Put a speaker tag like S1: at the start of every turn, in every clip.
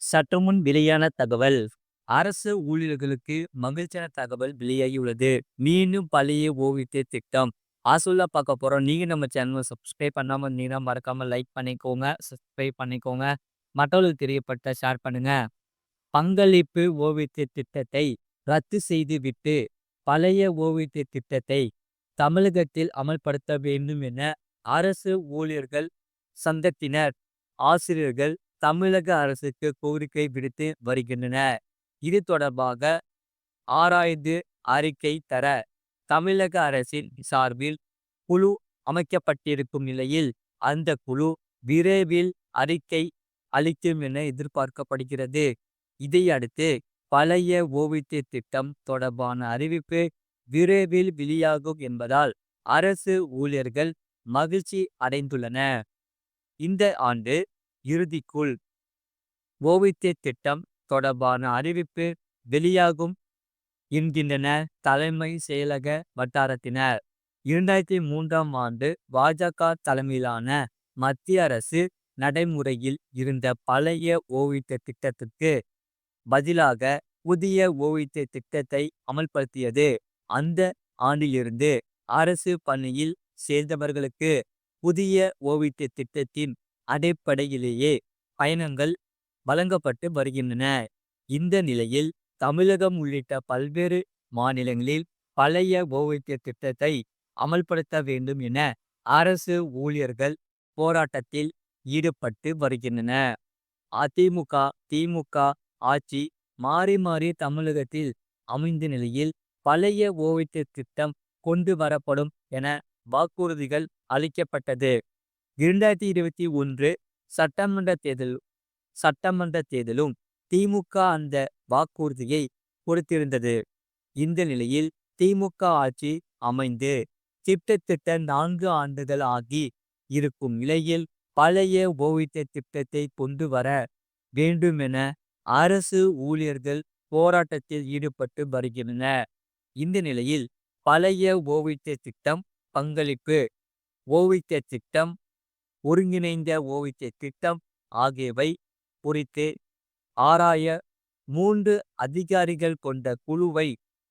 S1: சற்றுமுன் வெளியான தகவல். அரசு ஊழியர்களுக்கு மகிழ்ச்சியான தகவல் வெளியாகியுள்ளது. மீண்டும் பழைய ஓவிய திட்டம். ஆசுல்லா பார்க்க போறோம். நீங்க நம்ம சேனலை சப்ஸ்கிரைப் பண்ணாம இருந்தீங்கன்னா மறக்காம லைக் பண்ணிக்கோங்க. சப்ஸ்கிரைப் பண்ணிக்கோங்க. மற்றவர்களுக்கு தெரியப்பட்ட ஷேர் பண்ணுங்க. பங்களிப்பு ஓவிய திட்டத்தை ரத்து செய்து விட்டு பழைய ஓவிய திட்டத்தை தமிழகத்தில் அமல்படுத்த வேண்டும் என அரசு ஊழியர்கள் சங்கத்தினர் ஆசிரியர்கள் தமிழக அரசுக்கு கோரிக்கை விடுத்து வருகின்றன இது தொடர்பாக ஆராய்ந்து அறிக்கை தர தமிழக அரசின் சார்பில் குழு அமைக்கப்பட்டிருக்கும் நிலையில் அந்த குழு விரைவில் அறிக்கை அளிக்கும் என எதிர்பார்க்கப்படுகிறது. இதையடுத்து பழைய ஓவியத்திய திட்டம் தொடர்பான அறிவிப்பு விரைவில் வெளியாகும் என்பதால் அரசு ஊழியர்கள் மகிழ்ச்சி அடைந்துள்ளன இந்த ஆண்டு இறுதிக்குள் ஓவிய திட்டம் தொடர்பான அறிவிப்பு வெளியாகும் என்கின்றன தலைமை செயலக வட்டாரத்தினர். இரண்டாயிரத்தி மூன்றாம் ஆண்டு பாஜக தலைமையிலான மத்திய அரசு நடைமுறையில் இருந்த பழைய ஓவிய திட்டத்திற்கு பதிலாக புதிய ஓவிய திட்டத்தை அமல்படுத்தியது. அந்த ஆண்டிலிருந்து அரசு பணியில் சேர்ந்தவர்களுக்கு புதிய ஓவிய திட்டத்தின் அடிப்படையிலேயே பயணங்கள் வழங்கப்பட்டு வருகின்றன. இந்த நிலையில் தமிழகம் உள்ளிட்ட பல்வேறு மாநிலங்களில் பழைய ஓய்வூதிய திட்டத்தை அமல்படுத்த வேண்டும் என அரசு ஊழியர்கள் போராட்டத்தில் ஈடுபட்டு வருகின்றன. அதிமுக திமுக ஆட்சி மாறி மாறி தமிழகத்தில் அமைந்த நிலையில் பழைய ஓய்வூதிய திட்டம் கொண்டு வரப்படும் என வாக்குறுதிகள் அளிக்கப்பட்டது. இரண்டாயிரத்தி இருபத்தி ஒன்று சட்டமன்ற தேர்தல் சட்டமன்ற தேர்தலும் திமுக அந்த வாக்குறுதியை கொடுத்திருந்தது. இந்த நிலையில் திமுக ஆட்சி அமைந்து திட்டத்திட்ட நான்கு ஆண்டுகள் ஆகி இருக்கும் நிலையில் பழைய ஓய்வூதிய திட்டத்தை கொண்டு வர வேண்டுமென அரசு ஊழியர்கள் போராட்டத்தில் ஈடுபட்டு வருகின்றன இந்த நிலையில் பழைய ஓய்வூதிய திட்டம் பங்களிப்பு ஓய்வூதிய திட்டம் ஒருங்கிணைந்த ஓவிய திட்டம் ஆகியவை குறித்து ஆராய மூன்று அதிகாரிகள் கொண்ட குழுவை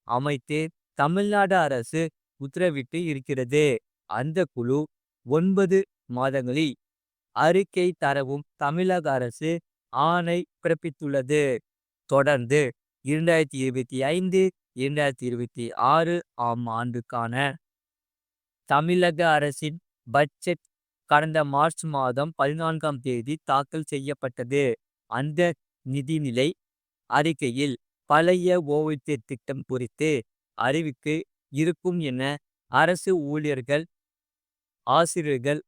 S1: அமைத்து தமிழ்நாடு அரசு உத்தரவிட்டு இருக்கிறது. அந்த குழு ஒன்பது மாதங்களில் அறிக்கை தரவும் தமிழக அரசு ஆணை பிறப்பித்துள்ளது. தொடர்ந்து இரண்டாயிரத்தி இருபத்தி ஐந்து இரண்டாயிரத்தி இருபத்தி ஆறு ஆம் ஆண்டுக்கான தமிழக அரசின் பட்ஜெட் கடந்த மார்ச் மாதம் பதினான்காம் தேதி தாக்கல் செய்யப்பட்டது. அந்த நிதிநிலை அறிக்கையில் பழைய ஓய்வூதிய திட்டம் குறித்து அறிவிக்கு இருக்கும் என அரசு ஊழியர்கள் ஆசிரியர்கள்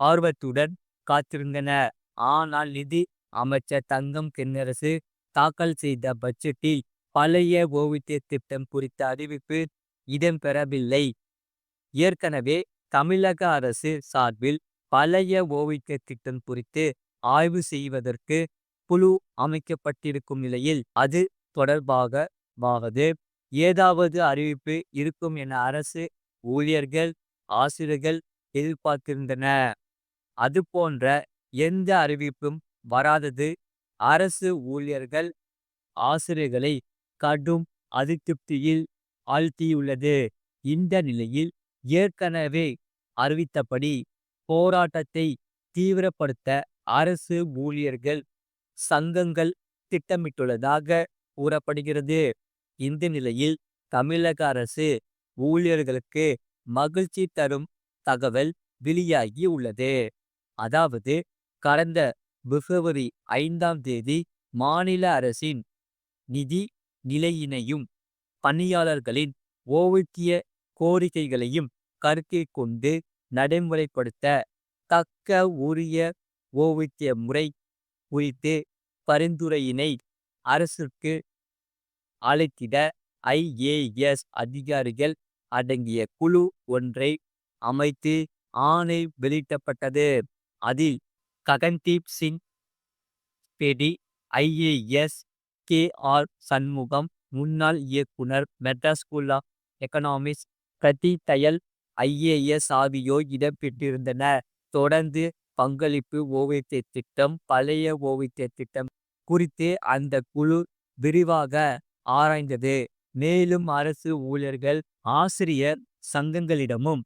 S1: ஆர்வத்துடன் காத்திருந்தனர். ஆனால் நிதி அமைச்சர் தங்கம் தென்னரசு தாக்கல் செய்த பட்ஜெட்டில் பழைய ஓய்வூதிய திட்டம் குறித்த அறிவிப்பு இடம்பெறவில்லை. ஏற்கனவே தமிழக அரசு சார்பில் பழைய ஓய்வூதிய திட்டம் குறித்து ஆய்வு செய்வதற்கு குழு அமைக்கப்பட்டிருக்கும் நிலையில் அது தொடர்பாக தொடர்பாகவாவது ஏதாவது அறிவிப்பு இருக்கும் என அரசு ஊழியர்கள் ஆசிரியர்கள் எதிர்பார்த்திருந்தன அதுபோன்ற எந்த அறிவிப்பும் வராதது. அரசு ஊழியர்கள் ஆசிரியர்களை கடும் அதிருப்தியில் ஆழ்த்தியுள்ளது. இந்த நிலையில் ஏற்கனவே அறிவித்தபடி போராட்டத்தை தீவிரப்படுத்த அரசு ஊழியர்கள் சங்கங்கள் திட்டமிட்டுள்ளதாக கூறப்படுகிறது. இந்த நிலையில் தமிழக அரசு ஊழியர்களுக்கு மகிழ்ச்சி தரும் தகவல் வெளியாகி உள்ளது. அதாவது கடந்த பிப்ரவரி ஐந்தாம் தேதி மாநில அரசின் நிதி நிலையினையும் பணியாளர்களின் ஓவிய கோரிக்கைகளையும் கருத்தில் கொண்டு நடைமுறைப்படுத்த தக்க உரிய ஓவித்திய முறை குறித்து பரிந்துரையினை அரசுக்கு அளித்திட ஐஏஎஸ் அதிகாரிகள் அடங்கிய குழு ஒன்றை அமைத்து ஆணை வெளியிட்டப்பட்டது அதில் Gagandeep Singh Bedi IAS K R Shanmugam முன்னாள் இயக்குனர் Madras school of economics Prathi Dayal IAS ஆகியோர் இடம்பெற்றிருந்தனர் தொடர்ந்து பங்களிப்பு ஓவிய திட்டம் பழைய ஓவிய திட்டம் குறித்து அந்த குழு விரிவாக ஆராய்ந்தது. மேலும் அரசு ஊழியர்கள் ஆசிரியர் சங்கங்களிடமும்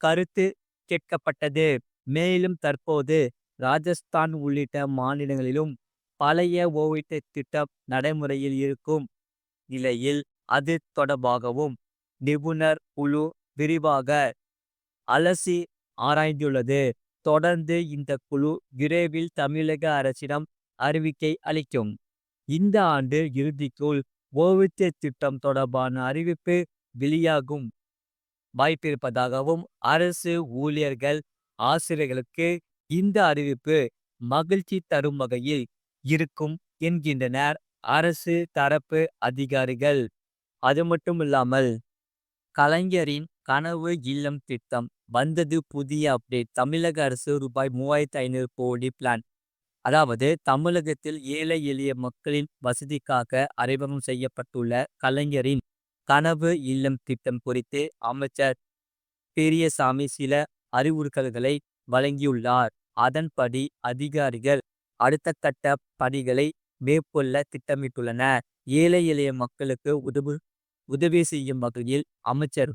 S1: கருத்து கேட்கப்பட்டது. மேலும் தற்போது ராஜஸ்தான் உள்ளிட்ட மாநிலங்களிலும் பழைய ஓய்வூதிய திட்டம் நடைமுறையில் இருக்கும் நிலையில் அது தொடர்பாகவும் நிபுணர் குழு விரிவாக அலசி ஆராய்ந்துள்ளது. தொடர்ந்து இந்த குழு விரைவில் தமிழக அரசிடம் அறிவிக்கை அளிக்கும். இந்த ஆண்டு இறுதிக்குள் ஓய்வூதிய திட்டம் தொடர்பான அறிவிப்பு வெளியாகும். வாய்ப்பிருப்பதாகவும் அரசு ஊழியர்கள் ஆசிரியர்களுக்கு இந்த அறிவிப்பு மகிழ்ச்சி தரும் வகையில் இருக்கும் என்கின்றனர் அரசு தரப்பு அதிகாரிகள். அது மட்டும் இல்லாமல் கலைஞரின் கனவு இல்லம் திட்டம் வந்தது புதிய அப்டேட் தமிழக அரசு ரூபாய் மூவாயிரத்தி ஐநூறு கோடி பிளான் அதாவது தமிழகத்தில் ஏழை எளிய மக்களின் வசதிக்காக அறிமுகம் செய்யப்பட்டுள்ள கலைஞரின் கனவு இல்லம் திட்டம் குறித்து அமைச்சர் பெரியசாமி சில அறிவுறுத்தல்களை வழங்கியுள்ளார். அதன்படி அதிகாரிகள் அடுத்த கட்ட பணிகளை மேற்கொள்ள திட்டமிட்டுள்ளனர். ஏழை எளிய மக்களுக்கு உதவு உதவி செய்யும் வகையில் அமைச்சர்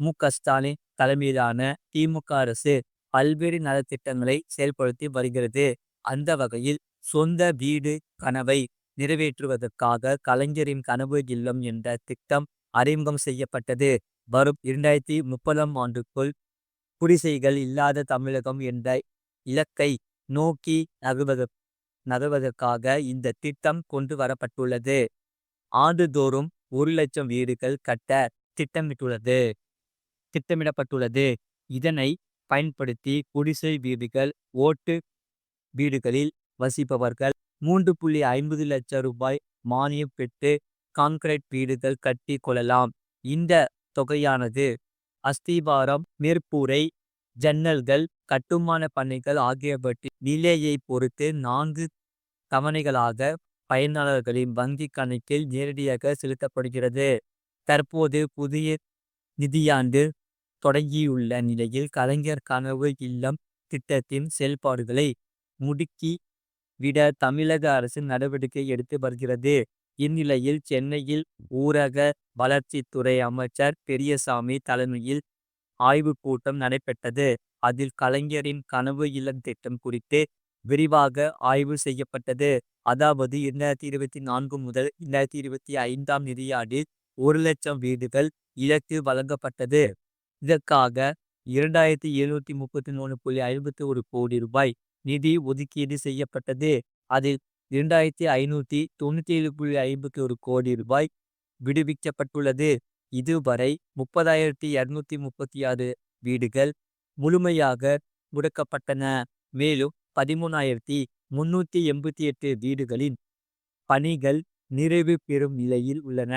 S1: மு. க. ஸ்டாலின் தலைமையிலான திமுக அரசு பல்வேறு நலத்திட்டங்களை செயல்படுத்தி வருகிறது. அந்த வகையில் சொந்த வீடு கனவை நிறைவேற்றுவதற்காக கலைஞரின் கனவு இல்லம் என்ற திட்டம் அறிமுகம் செய்யப்பட்டது. வரும் இரண்டாயிரத்தி முப்பதாம் ஆண்டுக்குள் குடிசைகள் இல்லாத தமிழகம் என்ற இலக்கை நோக்கி நகர்வது நகர்வதற்காக இந்த திட்டம் கொண்டு வரப்பட்டுள்ளது. ஆண்டுதோறும் ஒரு லட்சம் வீடுகள் கட்ட திட்டமிட்டுள்ளது. திட்டமிடப்பட்டுள்ளது. இதனை பயன்படுத்தி குடிசை வீடுகள் ஓட்டு வீடுகளில் வசிப்பவர்கள் மூன்று புள்ளி ஐம்பது லட்சம் ரூபாய் மானியம் பெற்று கான்கிரீட் வீடுகள் கட்டி கொள்ளலாம். இந்த தொகையானது அஸ்திவாரம் மேற்பூரை ஜன்னல்கள் கட்டுமான பணிகள் ஆகியவற்றின் நிலையை பொறுத்து நான்கு தவணைகளாக பயனாளர்களின் வங்கி கணக்கில் நேரடியாக செலுத்தப்படுகிறது. தற்போது புதிய நிதியாண்டு தொடங்கியுள்ள நிலையில் கலைஞர் கனவு இல்லம் திட்டத்தின் செயல்பாடுகளை முடுக்கி விட தமிழக அரசு நடவடிக்கை எடுத்து வருகிறது. இந்நிலையில் சென்னையில் ஊரக வளர்ச்சித்துறை அமைச்சர் பெரியசாமி தலைமையில் ஆய்வுக் கூட்டம் நடைபெற்றது. அதில் கலைஞரின் கனவு இல்லம் திட்டம் குறித்து விரிவாக ஆய்வு செய்யப்பட்டது. அதாவது இரண்டாயிரத்தி இருபத்தி நான்கு முதல் இரண்டாயிரத்தி இருபத்தி ஐந்தாம் நிதியாண்டில் ஒரு லட்சம் வீடுகள் இலக்கு வழங்கப்பட்டது. இதற்காக இரண்டாயிரத்தி எழுநூத்தி முப்பத்தி மூணு புள்ளி ஐம்பத்தி ஒரு கோடி ரூபாய் நிதி ஒதுக்கீடு செய்யப்பட்டது. அதில் இரண்டாயிரத்தி ஐநூத்தி தொண்ணூத்தி ஏழு புள்ளி ஐம்பத்தி ஒரு கோடி ரூபாய் விடுவிக்கப்பட்டுள்ளது. இதுவரை முப்பதாயிரத்தி இருநூத்தி முப்பத்தி ஆறு வீடுகள் முழுமையாக முடக்கப்பட்டன. மேலும் பதிமூணாயிரத்தி முன்னூத்தி எண்பத்தி எட்டு வீடுகளின் பணிகள் நிறைவு பெறும் நிலையில் உள்ளன.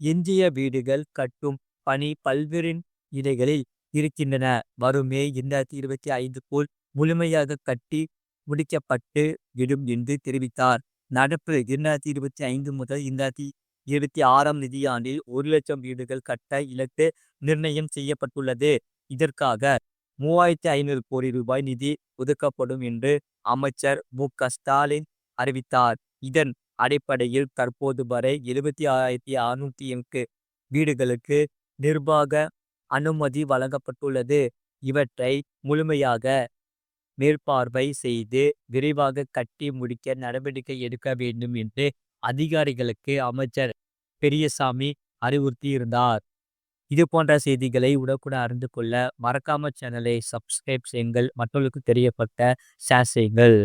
S1: எஞ்சிய வீடுகள் கட்டும் பணி பல்வேறு நிலைகளில் இருக்கின்றன. வரும் மே இரண்டாயிரத்தி இருபத்தி ஐந்துக்குள் முழுமையாக கட்டி முடிக்கப்பட்டு விடும் என்று தெரிவித்தார். நடப்பு இரண்டாயிரத்தி இருபத்தி ஐந்து முதல் இரண்டாயிரத்தி இருபத்தி ஆறாம் நிதியாண்டில் ஒரு லட்சம் வீடுகள் கட்ட இலக்கு நிர்ணயம் செய்யப்பட்டுள்ளது. இதற்காக மூவாயிரத்தி ஐநூறு கோடி ரூபாய் நிதி ஒதுக்கப்படும் என்று அமைச்சர் மு. ஸ்டாலின் அறிவித்தார். இதன் அடிப்படையில் தற்போது வரை எழுபத்தி ஆயிரத்தி அறுநூத்தி எட்டு வீடுகளுக்கு நிர்வாக அனுமதி வழங்கப்பட்டுள்ளது. இவற்றை முழுமையாக மேற்பார்வை செய்து விரைவாக கட்டி முடிக்க நடவடிக்கை எடுக்க வேண்டும் என்று அதிகாரிகளுக்கு அமைச்சர் பெரியசாமி அறிவுறுத்தியிருந்தார். இது போன்ற செய்திகளை உடனுக்குடன் அறிந்து கொள்ள மறக்காம சேனலை சப்ஸ்கிரைப் செய்யுங்கள். மற்றவர்களுக்கு தெரியப்பட்ட ஷேர் செய்யுங்கள்.